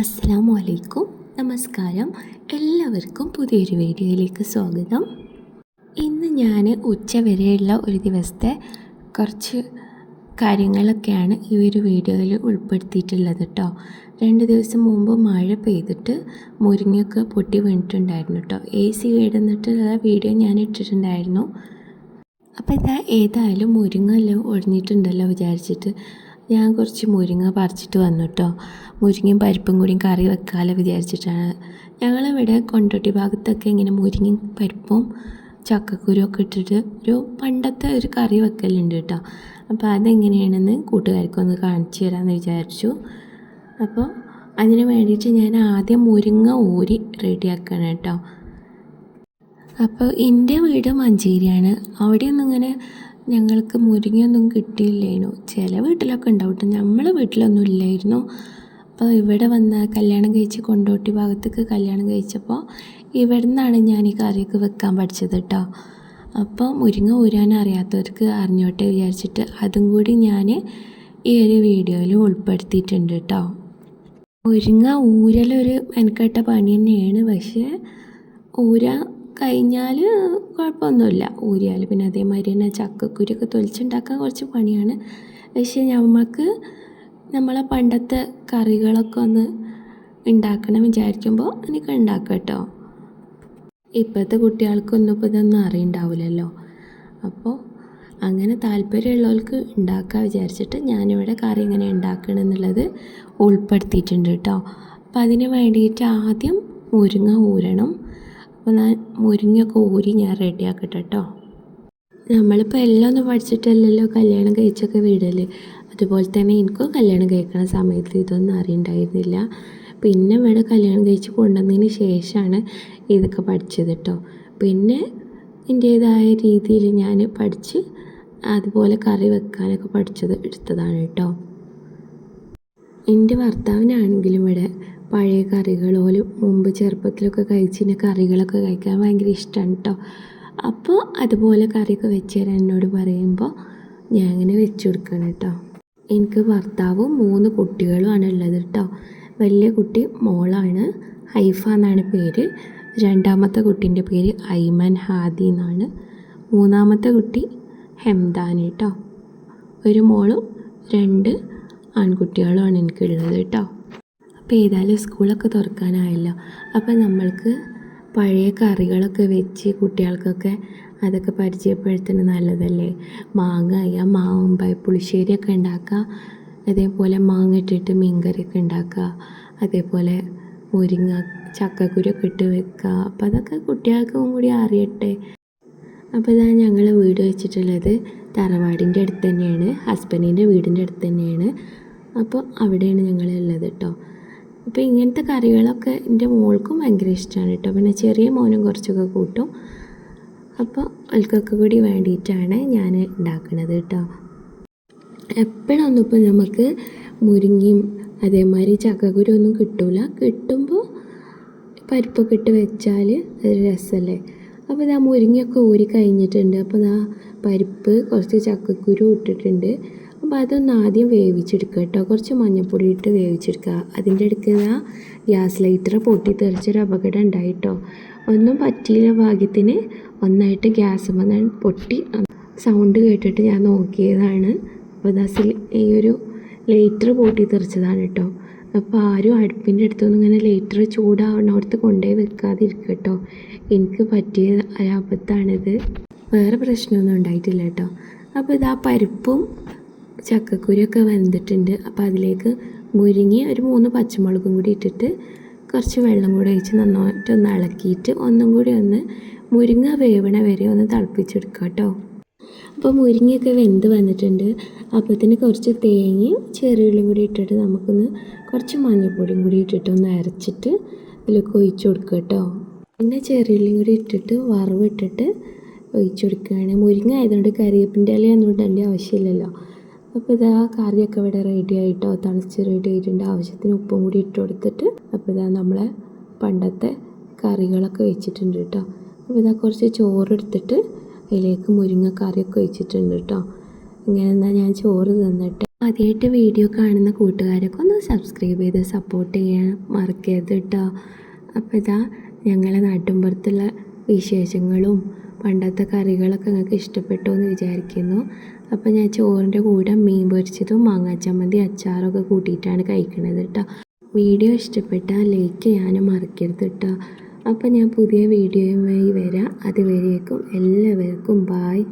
അസ്സാം വലൈക്കും നമസ്കാരം. എല്ലാവർക്കും പുതിയൊരു വീഡിയോയിലേക്ക് സ്വാഗതം. ഇന്ന് ഞാൻ ഉച്ച വരെയുള്ള ഒരു ദിവസത്തെ കുറച്ച് കാര്യങ്ങളൊക്കെയാണ് ഈ ഒരു വീഡിയോയിൽ ഉൾപ്പെടുത്തിയിട്ടുള്ളത് കേട്ടോ രണ്ട് ദിവസം മുമ്പ് മഴ പെയ്തിട്ട് മുരിങ്ങയൊക്കെ പൊട്ടി വീണിട്ടുണ്ടായിരുന്നു കേട്ടോ എ സി വീടുന്നിട്ടുള്ള വീഡിയോ ഞാൻ ഇട്ടിട്ടുണ്ടായിരുന്നു. അപ്പോൾ ഇതാ ഏതായാലും മുരിങ്ങ എല്ലാം ഒഴിഞ്ഞിട്ടുണ്ടല്ലോ വിചാരിച്ചിട്ട്. ഞാൻ കുറച്ച് മുരിങ്ങ പറിച്ചിട്ട് വന്നു കേട്ടോ മുരിങ്ങയും പരിപ്പും കൂടിയും കറി വെക്കാമല്ലോ വിചാരിച്ചിട്ടാണ്. ഞങ്ങളിവിടെ കൊണ്ടോട്ടി ഭാഗത്തൊക്കെ ഇങ്ങനെ മുരിങ്ങയും പരിപ്പും ചക്കക്കുരു ഒക്കെ ഇട്ടിട്ട് ഒരു പണ്ടത്തെ ഒരു കറി വെക്കലുണ്ട് കേട്ടോ അപ്പോൾ അതെങ്ങനെയാണെന്ന് കൂട്ടുകാർക്കൊന്ന് കാണിച്ചു തരാമെന്ന് വിചാരിച്ചു. അപ്പോൾ അതിന് വേണ്ടിയിട്ട് ഞാൻ ആദ്യം മുരിങ്ങ ഊരി റെഡിയാക്കണം കേട്ടോ അപ്പോൾ എന്റെ വീട് മഞ്ചേരിയാണ്. അവിടെയൊന്നും ഇങ്ങനെ ഞങ്ങൾക്ക് മുരിങ്ങയൊന്നും കിട്ടിയില്ലേനു. ചില വീട്ടിലൊക്കെ ഉണ്ടാവും നമ്മളെ വീട്ടിലൊന്നും ഇല്ലായിരുന്നു. അപ്പോൾ ഇവിടെ വന്ന കല്യാണം കഴിച്ച് കൊണ്ടോട്ടി ഭാഗത്തേക്ക് കല്യാണം കഴിച്ചപ്പോൾ ഇവിടെ നിന്നാണ് ഞാൻ ഈ കറിയൊക്കെ വെക്കാൻ പഠിച്ചത് കേട്ടോ അപ്പോൾ മുരിങ്ങ ഊരാൻ അറിയാത്തവർക്ക് അറിഞ്ഞോട്ടെ വിചാരിച്ചിട്ട് അതും കൂടി ഞാൻ ഈ ഒരു വീഡിയോയിൽ ഉൾപ്പെടുത്തിയിട്ടുണ്ട് കേട്ടോ മുരിങ്ങ ഊരലൊരു മെനക്കെട്ട പണി തന്നെയാണ്. പക്ഷേ ഊര കഴിഞ്ഞാൽ കുഴപ്പമൊന്നുമില്ല. ഊരിയാൽ പിന്നെ അതേമാതിരി തന്നെ ചക്കക്കുരിയൊക്കെ തൊലിച്ചുണ്ടാക്കാൻ കുറച്ച് പണിയാണ്. പക്ഷേ നമുക്ക് നമ്മളെ പണ്ടത്തെ കറികളൊക്കെ ഒന്ന് ഉണ്ടാക്കണം വിചാരിക്കുമ്പോൾ എനിക്ക് ഉണ്ടാക്കാം കേട്ടോ. ഇപ്പോഴത്തെ കുട്ടികൾക്കൊന്നും ഇപ്പോൾ ഇതൊന്നും അറിയണ്ടാവില്ലല്ലോ. അപ്പോൾ അങ്ങനെ താല്പര്യമുള്ളവർക്ക് ഉണ്ടാക്കാൻ വിചാരിച്ചിട്ട് ഞാനിവിടെ കറി ഇങ്ങനെ ഉണ്ടാക്കണം എന്നുള്ളത് ഉൾപ്പെടുത്തിയിട്ടുണ്ട് കേട്ടോ. അപ്പോൾ അതിന് വേണ്ടിയിട്ട് ആദ്യം മുരിങ്ങ ഊരണം. അപ്പോൾ ഞാൻ മുരിങ്ങയൊക്കെ ഊരി ഞാൻ റെഡിയാക്കട്ടെ കേട്ടോ നമ്മളിപ്പോൾ എല്ലാം ഒന്നും പഠിച്ചിട്ടല്ലല്ലോ കല്യാണം കഴിച്ചൊക്കെ വീടൽ. അതുപോലെ തന്നെ എനിക്കും കല്യാണം കഴിക്കണ സമയത്ത് ഇതൊന്നും അറിയണ്ടായിരുന്നില്ല. പിന്നെ ഇവിടെ കല്യാണം കഴിച്ച് കൊണ്ടുവന്നതിന് ശേഷമാണ് ഇതൊക്കെ പഠിച്ചത് കേട്ടോ പിന്നെ എന്റേതായ രീതിയിൽ ഞാൻ പഠിച്ച് അതുപോലെ കറി വെക്കാനൊക്കെ പഠിച്ചത് എടുത്തതാണ് കേട്ടോ എന്റെ ഭർത്താവിനാണെങ്കിലും ഇവിടെ പഴയ കറികളോലും മുമ്പ് ചെറുപ്പത്തിലൊക്കെ കഴിച്ചിരുന്ന കറികളൊക്കെ കഴിക്കാൻ ഭയങ്കര ഇഷ്ടമാണ് കേട്ടോ അപ്പോൾ അതുപോലെ കറിയൊക്കെ വെച്ച് തരാൻ എന്നോട് പറയുമ്പോൾ ഞാൻ അങ്ങനെ വെച്ച് കൊടുക്കണം കേട്ടോ എനിക്ക് ഭർത്താവും മൂന്ന് കുട്ടികളുമാണ് ഉള്ളത് കേട്ടോ വലിയ കുട്ടി മോളാണ്. ഹൈഫ എന്നാണ് പേര്. രണ്ടാമത്തെ കുട്ടീന്റെ പേര് ഐമൻ ഹാദി എന്നാണ്. മൂന്നാമത്തെ കുട്ടി ഹെംദാൻ കേട്ടോ ഒരു മോളും രണ്ട് ആൺകുട്ടികളുമാണ് എനിക്കുള്ളത് കേട്ടോ. അപ്പോൾ ഏതായാലും സ്കൂളൊക്കെ തുറക്കാനായല്ലോ. അപ്പോൾ നമ്മൾക്ക് പഴയ കറികളൊക്കെ വെച്ച് കുട്ടികൾക്കൊക്കെ അതൊക്കെ പരിചയപ്പെടുത്തുന്നത് നല്ലതല്ലേ? മാങ്ങ അയ്യ മാവുമ്പായ പുളിശ്ശേരിയൊക്കെ ഉണ്ടാക്കുക. അതേപോലെ മാങ്ങ ഇട്ടിട്ട് മീൻകറിയൊക്കെ ഉണ്ടാക്കുക. അതേപോലെ മുരിങ്ങ ചക്കക്കുരൊക്കെ ഇട്ട് വെക്കുക. അപ്പോൾ അതൊക്കെ കുട്ടികൾക്കും കൂടി അറിയട്ടെ. അപ്പോൾ ഇതാണ് ഞങ്ങൾ വീട് വെച്ചിട്ടുള്ളത് തറവാടിന്റെ അടുത്ത് തന്നെയാണ്. ഹസ്ബൻഡിന്റെ വീടിന്റെ അടുത്ത് തന്നെയാണ്. അപ്പോൾ അവിടെയാണ് ഞങ്ങളുള്ളത് കേട്ടോ. അപ്പോൾ ഇങ്ങനത്തെ കറികളൊക്കെ എന്റെ മോൾക്കും ഭയങ്കര ഇഷ്ടമാണ് കേട്ടോ. പിന്നെ ചെറിയ മോനും കുറച്ചൊക്കെ കൂട്ടും. അപ്പോൾ അവർക്കൊക്കെ കൂടി വേണ്ടിയിട്ടാണ് ഞാൻ ഉണ്ടാക്കുന്നത് കേട്ടോ. എപ്പോഴൊന്നും ഇപ്പോൾ നമുക്ക് മുരിങ്ങയും അതേമാതിരി ചക്കക്കുരു ഒന്നും കിട്ടില്ല കിട്ടുമ്പോൾ പരിപ്പൊക്കെ ഇട്ട് വെച്ചാൽ ഒരു രസമല്ലേ? അപ്പോൾ ഇതാ മുരിങ്ങയൊക്കെ ഊരി കഴിഞ്ഞിട്ടുണ്ട് അപ്പോൾ ഇതാ പരിപ്പ് കുറച്ച് ചക്കക്കുരു ഇട്ടിട്ടുണ്ട്. അപ്പോൾ അതൊന്ന് ആദ്യം വേവിച്ചെടുക്കുക കേട്ടോ. കുറച്ച് മഞ്ഞൾപ്പൊടി ഇട്ട് വേവിച്ചെടുക്കുക. അതിന്റെ ഇടയ്ക്ക് ഗ്യാസ് ലൈറ്റർ പൊട്ടി തെറിച്ചൊരു അപകടം ഉണ്ടായിട്ടോ ഒന്നും പറ്റിയില്ല ഭാഗ്യത്തിന്. ഒന്നായിട്ട് ഗ്യാസ് വന്ന് പൊട്ടി. സൗണ്ട് കേട്ടിട്ട് ഞാൻ നോക്കിയതാണ്. അപ്പോൾ ദാ ഈ ഒരു ലൈറ്റർ പൊട്ടി തെറിച്ചതാണ് കേട്ടോ. അപ്പോൾ ആരും അടുപ്പിന്റെ അടുത്തൊന്നും ഇങ്ങനെ ലൈറ്റർ ചൂടാവുന്നിടത്ത് കൊണ്ടുപോയി വെക്കാതിരിക്കുക കേട്ടോ. എനിക്ക് പറ്റിയ അബദ്ധമാണിത് വേറെ പ്രശ്നമൊന്നും ഉണ്ടായിട്ടില്ല കേട്ടോ. അപ്പോൾ ഇതാ പരിപ്പും ചക്കക്കുരിയൊക്കെ വെന്തിട്ടുണ്ട്. അപ്പോൾ അതിലേക്ക് മുരിങ്ങി ഒരു മൂന്ന് പച്ചമുളകും കൂടി ഇട്ടിട്ട് കുറച്ച് വെള്ളം കൂടി ഒഴിച്ച് നന്നായിട്ട് ഒന്ന് ഇളക്കിയിട്ട് ഒന്നും കൂടി ഒന്ന് മുരിങ്ങ വേവണ വരെ ഒന്ന് തിളപ്പിച്ചെടുക്കുക കേട്ടോ അപ്പോൾ മുരിങ്ങയൊക്കെ വെന്ത് വന്നിട്ടുണ്ട്. അപ്പോഴത്തേന് കുറച്ച് തേങ്ങയും ചെറിയുള്ളിയും കൂടി ഇട്ടിട്ട് നമുക്കൊന്ന് കുറച്ച് മഞ്ഞൾപ്പൊടിയും കൂടി ഇട്ടിട്ട് ഒന്ന് അരച്ചിട്ട് അതിലേക്ക് ഒഴിച്ച് കൊടുക്കുക കേട്ടോ പിന്നെ ചെറിയുള്ളിയും കൂടി ഇട്ടിട്ട് വറവിട്ടിട്ട് ഒഴിച്ചു കൊടുക്കുകയാണ് മുരിങ്ങ ആയതുകൊണ്ട് കറിവേപ്പിന്റെ ഇല ഒന്നും ഇടേണ്ട ആവശ്യമില്ലല്ലോ. അപ്പോൾ ഇതാ കറിയൊക്കെ ഇവിടെ റെഡി ആയിട്ടോ തളിച്ച് റെഡി ആയിട്ടുണ്ട്. ആവശ്യത്തിന് ഉപ്പും കൂടി ഇട്ട് കൊടുത്തിട്ട് അപ്പോൾ ഇതാ നമ്മളെ പണ്ടത്തെ കറികളൊക്കെ വെച്ചിട്ടുണ്ട് കേട്ടോ. അപ്പോൾ ഇതാ കുറച്ച് ചോറ് എടുത്തിട്ട് അതിലേക്ക് മുരിങ്ങ കറിയൊക്കെ വെച്ചിട്ടുണ്ട് കേട്ടോ. ഇങ്ങനെ എന്നാൽ ഞാൻ ചോറ് തന്നിട്ട് ആദ്യമായിട്ട് വീഡിയോ കാണുന്ന കൂട്ടുകാരൊക്കെ ഒന്ന് സബ്സ്ക്രൈബ് ചെയ്ത് സപ്പോർട്ട് ചെയ്യാൻ മറക്കരുത് കേട്ടോ. അപ്പോൾ ഇതാ ഞങ്ങളെ നാട്ടിൻപുറത്തുള്ള വിശേഷങ്ങളും പണ്ടത്തെ കറികളൊക്കെ നിങ്ങൾക്ക് ഇഷ്ടപ്പെട്ടു എന്ന് വിചാരിക്കുന്നു. അപ്പോൾ ഞാൻ ചോറിന്റെ കൂടെ മീൻ പൊരിച്ചതും മാങ്ങാച്ചമ്മന്തി അച്ചാറൊക്കെ കൂട്ടിയിട്ടാണ് കഴിക്കുന്നത് കേട്ടോ വീഡിയോ ഇഷ്ടപ്പെട്ടാൽ ലൈക്ക് ചെയ്യാനും മറക്കരുത് കേട്ടോ അപ്പോൾ ഞാൻ പുതിയ വീഡിയോയുമായി വരാം. അതുവരേക്കും എല്ലാവർക്കും ബായ്